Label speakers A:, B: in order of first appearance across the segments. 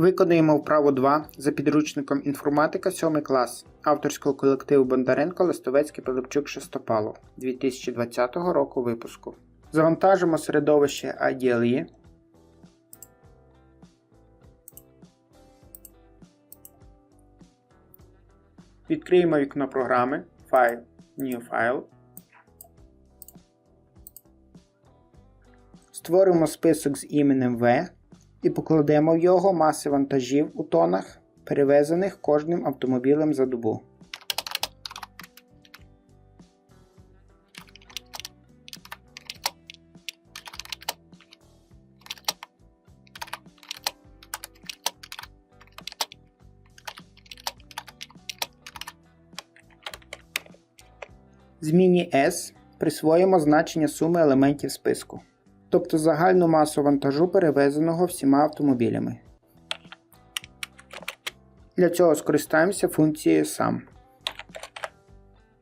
A: Виконуємо вправу 2 за підручником інформатика 7 клас авторського колективу Бондаренко Листовецький Пилипчук Шестопалов 2020 року випуску. Завантажимо середовище IDLE. Відкриємо вікно програми Файл, New File. Створимо список з іменем V і покладемо в його маси вантажів у тонах, перевезених кожним автомобілем за добу. Зміні S присвоїмо значення суми елементів списку тобто загальну масу вантажу, перевезеного всіма автомобілями. Для цього скористаємося функцією SUM,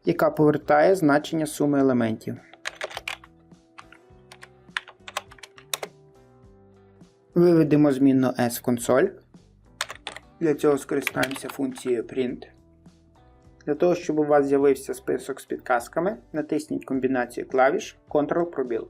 A: яка повертає значення суми елементів. Виведемо змінну S в консоль. Для цього скористаємося функцією Print. Для того, щоб у вас з'явився список з підказками, натисніть комбінацію клавіш Ctrl-пробіл.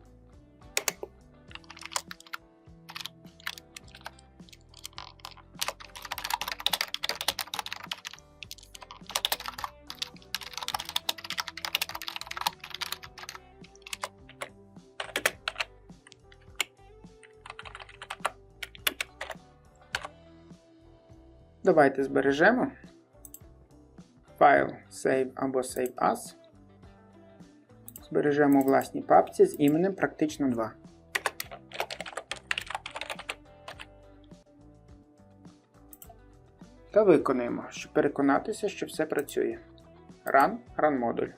A: Давайте збережемо файл Save або Save As. Збережемо власній папці з іменем Практично 2. Та виконуємо, щоб переконатися, що все працює. Run, Run модуль.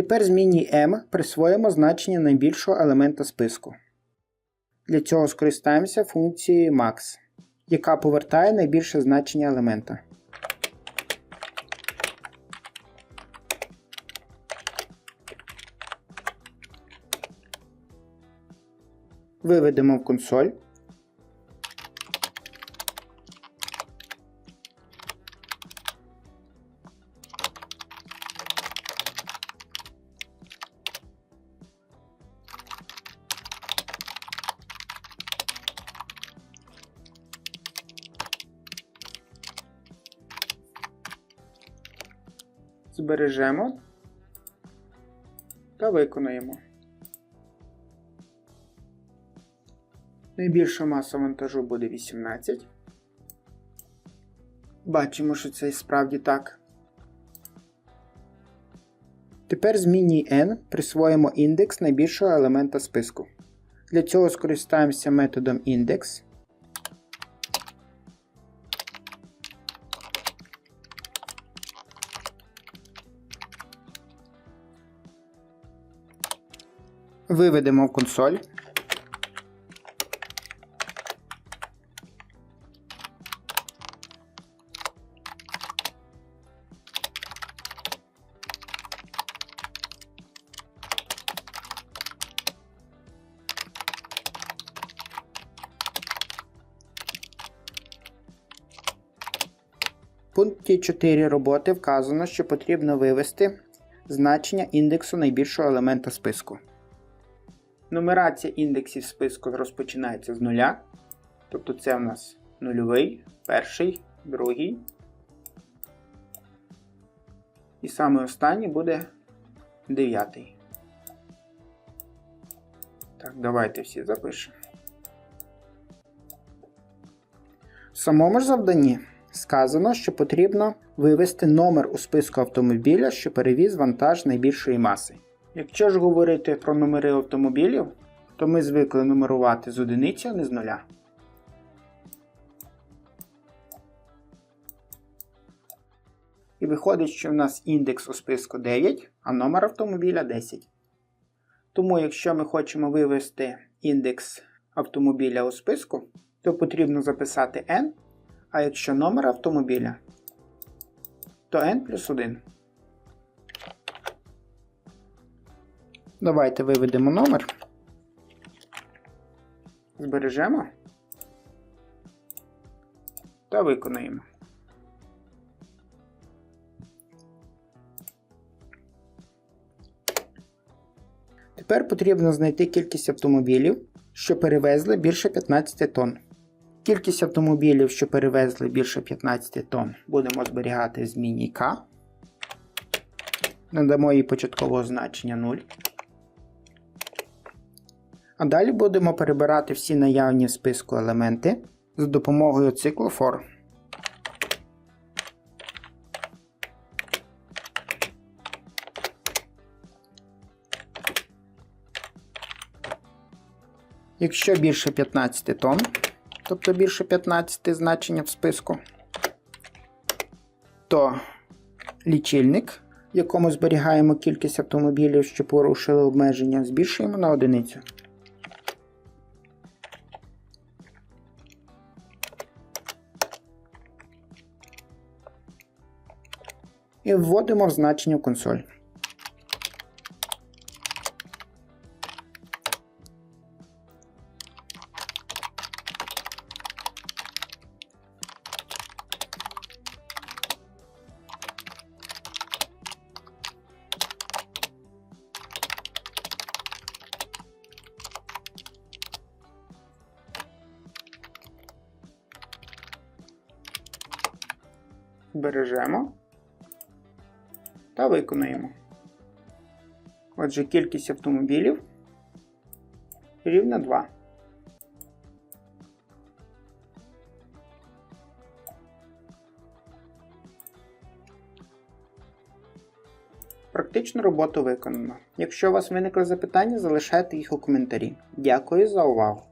A: Тепер зміні m присвоїмо значення найбільшого елемента списку. Для цього скористаємося функцією max, яка повертає найбільше значення елемента. Виведемо в консоль. Збережемо та виконуємо. Найбільша маса вантажу буде 18. Бачимо, що це і справді так. Тепер зміні n присвоїмо індекс найбільшого елемента списку. Для цього скористаємося методом index. Виведемо в консоль. В пункті 4 роботи вказано, що потрібно вивести значення індексу найбільшого елемента списку. Нумерація індексів списку розпочинається з нуля. Тобто це у нас нульовий, перший, другий. І саме останній буде дев'ятий. Так, давайте всі запишемо. В самому ж завданні сказано, що потрібно вивести номер у списку автомобіля, що перевіз вантаж найбільшої маси. Якщо ж говорити про номери автомобілів, то ми звикли нумерувати з одиниці, а не з нуля. І виходить, що в нас індекс у списку 9, а номер автомобіля 10. Тому, якщо ми хочемо вивести індекс автомобіля у списку, то потрібно записати n А якщо номер автомобіля, то n плюс 1. Давайте виведемо номер. Збережемо та виконаємо. Тепер потрібно знайти кількість автомобілів, що перевезли більше 15 тонн. Кількість автомобілів, що перевезли більше 15 тонн, будемо зберігати в зміні К. Надамо їй початкового значення 0. А далі будемо перебирати всі наявні в списку елементи за допомогою циклу for. Якщо більше 15 тонн, тобто більше 15 значення в списку, то лічильник, в якому зберігаємо кількість автомобілів, що порушили обмеження, збільшуємо на одиницю. І вводимо в значення в консоль. Бережемо та виконуємо. Отже, кількість автомобілів рівна 2. Практичну роботу виконано. Якщо у вас виникли запитання, залишайте їх у коментарі. Дякую за увагу!